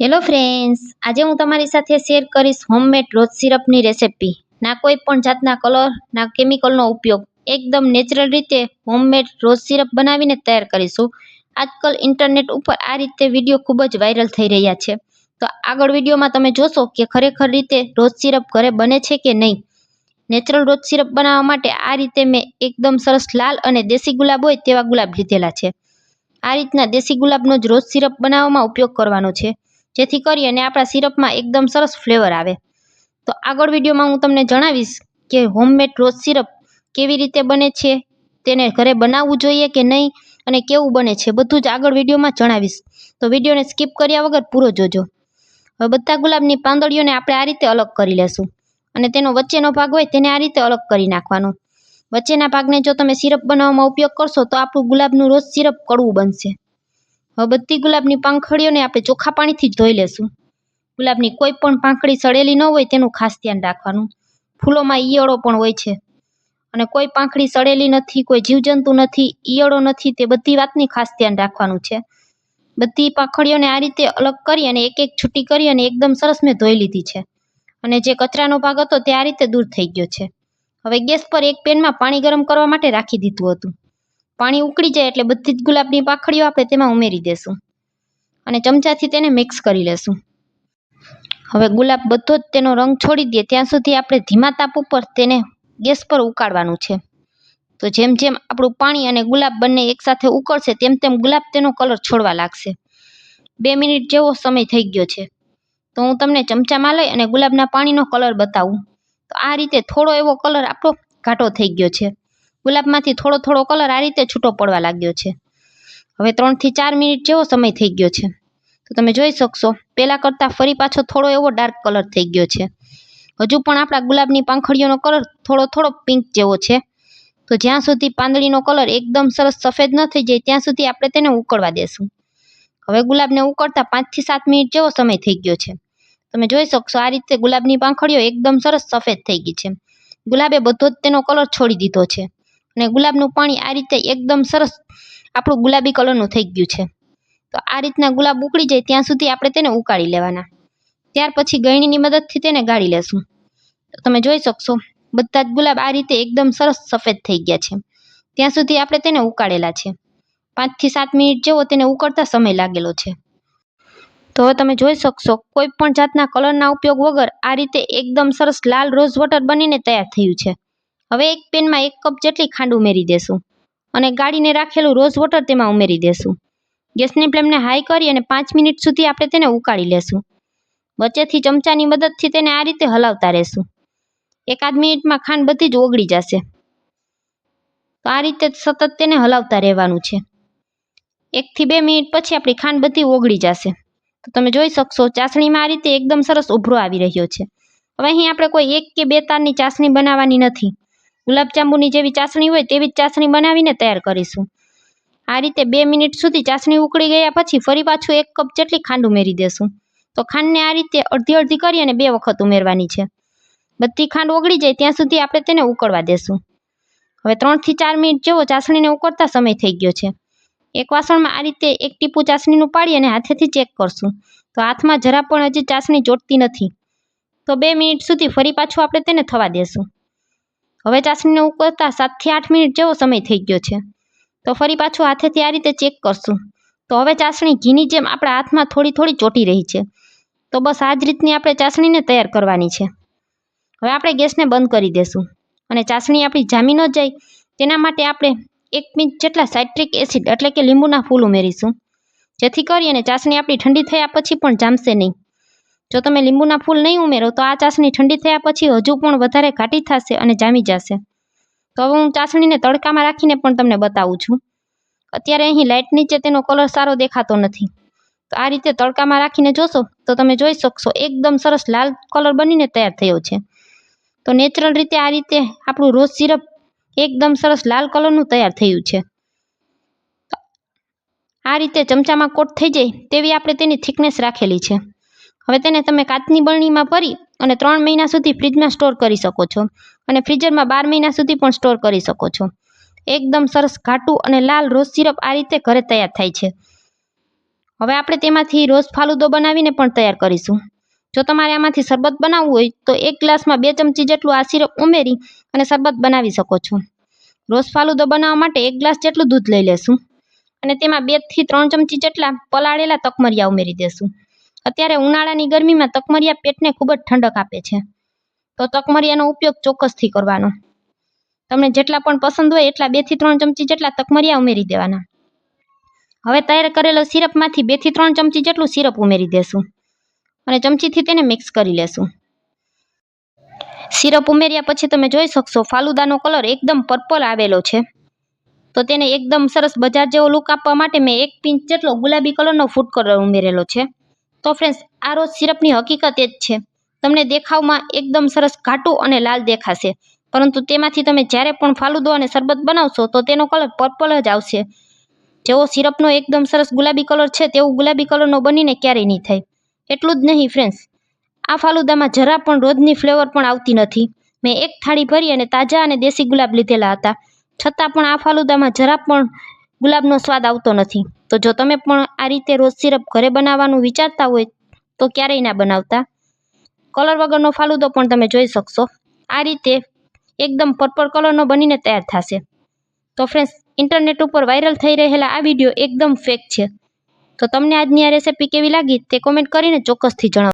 Hello friends આજે હું તમારી સાથે શેર કરીશ હોમમેડ રોજ સિરપની રેસિપી ના કોઈ પણ જાતના કલર ના કેમિકલનો ઉપયોગ. એકદમ નેચરલ રીતે હોમમેડ રોજ સિરપ બનાવીને તૈયાર કરીશું. આજકાલ ઇન્ટરનેટ ઉપર આ રીતે વીડિયો ખૂબ જ વાયરલ થઈ રહ્યા છે. તો આગળ વિડીયોમાં તમે જોશો કે ખરેખર રીતે રોજ સિરપ ઘરે બને છે કે નહીં. નેચરલ રોજ સિરપ બનાવવા માટે આ રીતે મેં એકદમ સરસ લાલ અને દેશી ગુલાબ હોય તેવા ગુલાબ લીધેલા છે. આ રીતના દેશી ગુલાબનો જ રોજ સિરપ બનાવવામાં ઉપયોગ કરવાનો છે. જેથી કરી અને આપણા સિરપમાં એકદમ સરસ ફ્લેવર આવે. તો આગળ વિડીયોમાં હું તમને જણાવીશ કે હોમમેડ રોઝ સિરપ કેવી રીતે બને છે, તેને ઘરે બનાવવું જોઈએ કે નહીં અને કેવું બને છે, બધું જ આગળ વિડીયોમાં જણાવીશ. તો વિડીયોને સ્કીપ કર્યા વગર પૂરો જોજો. હવે બધા ગુલાબની પાંદડીઓને આપણે આ રીતે અલગ કરી લેશું અને તેનો વચ્ચેનો ભાગ હોય તેને આ રીતે અલગ કરી નાખવાનો. વચ્ચેના ભાગને જો તમે સિરપ બનાવવામાં ઉપયોગ કરશો તો આપણું ગુલાબનું રોજ સિરપ કડવું બનશે. હવે બધી ગુલાબની પાંખડીઓને આપણે ચોખ્ખા પાણીથી જ ધોઈ લેશું. ગુલાબની કોઈ પણ પાંખડી સડેલી ન હોય તેનું ખાસ ધ્યાન રાખવાનું. ફૂલોમાં ઈયળો પણ હોય છે. અને કોઈ પાંખડી સડેલી નથી, કોઈ જીવજંતુ નથી, ઈયળો નથી, તે બધી વાતની ખાસ ધ્યાન રાખવાનું છે. બધી પાંખડીઓને આ રીતે અલગ કરી અને એક એક છૂટી કરી અને એકદમ સરસ મેં ધોઈ લીધી છે. અને જે કચરાનો ભાગ હતો તે આ રીતે દૂર થઈ ગયો છે. હવે ગેસ પર એક પેનમાં પાણી ગરમ કરવા માટે રાખી દીધું હતું. પાણી ઉકળી જાય એટલે બધી જ ગુલાબની પાંખડીઓ આપણે તેમાં ઉમેરી દેશું. અને ચમચાથી તેને મિક્સ કરી લેશું. હવે ગુલાબ બધો જ તેનો રંગ છોડી દે ત્યાં સુધી આપણે ધીમા તાપ ઉપર તેને ગેસ પર ઉકાળવાનું છે. તો જેમ જેમ આપણું પાણી અને ગુલાબ બંને એકસાથે ઉકળશે, તેમ તેમ ગુલાબ તેનો કલર છોડવા લાગશે. બે મિનિટ જેવો સમય થઈ ગયો છે. તો હું તમને ચમચામાં લઈ અને ગુલાબના પાણીનો કલર બતાવું. તો આ રીતે થોડો એવો કલર આપણો ઘાટો થઈ ગયો છે. ગુલાબમાંથી થોડો થોડો કલર આ રીતે છૂટો પડવા લાગ્યો છે. હવે ત્રણથી ચાર મિનિટ જેવો સમય થઈ ગયો છે. તો તમે જોઈ શકશો પહેલાં કરતાં ફરી પાછો થોડો એવો ડાર્ક કલર થઈ ગયો છે. હજુ પણ આપણા ગુલાબની પાંખડીઓનો કલર થોડો થોડો પિંક જેવો છે. તો જ્યાં સુધી પાંદડીનો કલર એકદમ સરસ સફેદ ન થઈ જાય, ત્યાં સુધી આપણે તેને ઉકળવા દેશું. હવે ગુલાબને ઉકળતા પાંચથી સાત મિનિટ જેવો સમય થઈ ગયો છે. તમે જોઈ શકશો, આ રીતે ગુલાબની પાંખડીઓ એકદમ સરસ સફેદ થઈ ગઈ છે. ગુલાબે બધો જ તેનો કલર છોડી દીધો છે. અને ગુલાબનું પાણી આ રીતે એકદમ સરસ આપણું ગુલાબી કલરનું થઈ ગયું છે. તો આ રીતના ગુલાબ ઉકળી જાય ત્યાં સુધી આપણે તેને ઉકાળી લેવાના. ત્યાર પછી ગળણીની મદદથી તેને ગાળી લેશું. તો તમે જોઈ શકશો, બધા જ ગુલાબ આ રીતે એકદમ સરસ સફેદ થઈ ગયા છે. ત્યાં સુધી આપણે તેને ઉકાળેલા છે. પાંચથી સાત મિનિટ જેવો તેને ઉકળતા સમય લાગેલો છે. તો હવે તમે જોઈ શકશો, કોઈ પણ જાતના કલરના ઉપયોગ વગર આ રીતે એકદમ સરસ લાલ રોઝ વોટર બનીને તૈયાર થયું છે. હવે એક પેનમાં એક કપ જેટલી ખાંડ ઉમેરી દેશું અને ગાળીને રાખેલું રોઝ વોટર તેમાં ઉમેરી દેશું. ગેસની ફ્લેમને હાઈ કરી અને પાંચ મિનિટ સુધી આપણે તેને ઉકાળી લેશું. વચ્ચેથી ચમચાની મદદથી તેને આ રીતે હલાવતા રહેશું. એકાદ મિનિટમાં ખાંડ બધી જ ઓગળી જશે. તો આ રીતે સતત તેને હલાવતા રહેવાનું છે. એકથી બે મિનિટ પછી આપણી ખાંડ બધી ઓગળી જશે. તો તમે જોઈ શકશો, ચાસણીમાં આ રીતે એકદમ સરસ ઉભરો આવી રહ્યો છે. હવે અહીં આપણે કોઈ એક કે બે તારની ચાસણી બનાવવાની નથી. ગુલાબજાંબુની જેવી ચાસણી હોય તેવી જ ચાસણી બનાવીને તૈયાર કરીશું. આ રીતે બે મિનિટ સુધી ચાસણી ઉકળી ગયા પછી ફરી પાછું એક કપ જેટલી ખાંડ ઉમેરી દેશું. તો ખાંડને આ રીતે અડધી અડધી કરી અને બે વખત ઉમેરવાની છે. બધી ખાંડ ઓગળી જાય ત્યાં સુધી આપણે તેને ઉકળવા દેશું. હવે ત્રણથી ચાર મિનિટ જેવો ચાસણીને ઉકળતા સમય થઈ ગયો છે. એક વાસણમાં આ રીતે એક ટીપું ચાસણીનું પાડી અને હાથેથી ચેક કરશું. તો હાથમાં જરા પણ હજી ચાસણી ચોટતી નથી. તો બે મિનિટ સુધી ફરી પાછું આપણે તેને થવા દેશું. હવે ચાસણીને ઉકળતા સાતથી આઠ મિનિટ જેવો સમય થઈ ગયો છે. તો ફરી પાછું હાથેથી આ રીતે ચેક કરશું. તો હવે ચાસણી ઘીની જેમ આપણા હાથમાં થોડી થોડી ચોટી રહી છે. તો બસ આ જ રીતની આપણે ચાસણીને તૈયાર કરવાની છે. હવે આપણે ગેસને બંધ કરી દેશું. અને ચાસણી આપણી જામી ન જાય, તેના માટે આપણે એક મિનિટ જેટલા સાઇટ્રિક એસિડ એટલે કે લીંબુના ફૂલ ઉમેરીશું. જેથી કરી અને ચાસણી આપણી ઠંડી થયા પછી પણ જામશે નહીં. જો તમે લીંબુના ફૂલ નહીં ઉમેરો, તો આ ચાસણી ઠંડી થયા પછી હજુ પણ વધારે ઘાટી થશે અને જામી જશે. તો હવે હું ચાસણીને તડકામાં રાખીને પણ તમને બતાવું છું. અત્યારે અહીં લાઇટ નીચે તેનો કલર સારો દેખાતો નથી. તો આ રીતે તડકામાં રાખીને જોશો, તો તમે જોઈ શકશો, એકદમ સરસ લાલ કલર બનીને તૈયાર થયો છે. તો નેચરલ રીતે આ રીતે આપણું રોઝ સિરપ એકદમ સરસ લાલ કલરનું તૈયાર થયું છે. આ રીતે ચમચામાં કોટ થઈ જાય, તેવી આપણે તેની થિકનેસ રાખેલી છે. હવે તેને તમે કાચની બરણીમાં ભરી અને ત્રણ મહિના સુધી ફ્રીજમાં સ્ટોર કરી શકો છો અને ફ્રીઝરમાં બાર મહિના સુધી પણ સ્ટોર કરી શકો છો. એકદમ સરસ ઘાટું અને લાલ રોઝ સિરપ આ રીતે ઘરે તૈયાર થાય છે. હવે આપણે તેમાંથી રોઝ ફાલુદો બનાવીને પણ તૈયાર કરીશું. જો તમારે આમાંથી શરબત બનાવવું હોય તો એક ગ્લાસમાં બે ચમચી જેટલું આ સિરપ ઉમેરી અને શરબત બનાવી શકો છો. રોઝ ફાલુદો બનાવવા માટે એક ગ્લાસ જેટલું દૂધ લઈ લેશું અને તેમાં બેથી ત્રણ ચમચી જેટલા પલાળેલા તકમરિયા ઉમેરી દેશું. અત્યારે ઉનાળાની ગરમીમાં તકમરિયા પેટને ખૂબ જ ઠંડક આપે છે. તો તકમરિયાનો ઉપયોગ ચોક્કસથી કરવાનો. તમને જેટલા પણ પસંદ હોય એટલા બેથી ત્રણ ચમચી જેટલા તકમરિયા ઉમેરી દેવાના. હવે તૈયાર કરેલો સિરપમાંથી બેથી ત્રણ ચમચી જેટલું સિરપ ઉમેરી દેશું. અને ચમચીથી તેને મિક્સ કરી લેશું. સિરપ ઉમેર્યા પછી તમે જોઈ શકશો ફાલુદાનો કલર એકદમ પર્પલ આવેલો છે. તો તેને એકદમ સરસ બજાર જેવો લુક આપવા માટે મેં એક પિંચ જેટલો ગુલાબી કલરનો ફૂડ કલર ઉમેરેલો છે. તો ફ્રેન્ડ્સ આ રોજ સિરપની હકીકત એ જ છે. તમને દેખાવમાં એકદમ સરસ ઘાટું અને લાલ દેખાશે. પરંતુ તેમાંથી તમે જ્યારે પણ ફાલુદો અને શરબત બનાવશો, તો તેનો કલર પર્પલ જ આવશે. જેવો સિરપનો એકદમ સરસ ગુલાબી કલર છે, તેવું ગુલાબી કલરનો બનીને ક્યારેય નહીં થાય. એટલું જ નહીં ફ્રેન્ડ્સ આ ફાલુદામાં જરા પણ રોજની ફ્લેવર પણ આવતી નથી. મેં એક થાળી ભરી અને તાજા અને દેશી ગુલાબ લીધેલા હતા. છતાં પણ આ ફાલુદામાં જરા પણ ગુલાબનો સ્વાદ આવતો નથી. તો જો તમે પણ આ રીતે રોજ સિરપ ઘરે બનાવવાનું વિચારતા હોય, તો ક્યારેય ના બનાવતા. કલર વગરનો ફાલુદો પણ તમે જોઈ શકશો. આ રીતે એકદમ પર્પલ કલરનો બનીને તૈયાર થશે. તો ફ્રેન્ડ્સ ઇન્ટરનેટ ઉપર વાયરલ થઈ રહેલા આ વીડિયો એકદમ ફેક છે. તો તમને આજની આ રેસીપી કેવી લાગી તે કોમેન્ટ કરીને ચોક્કસથી જણાવો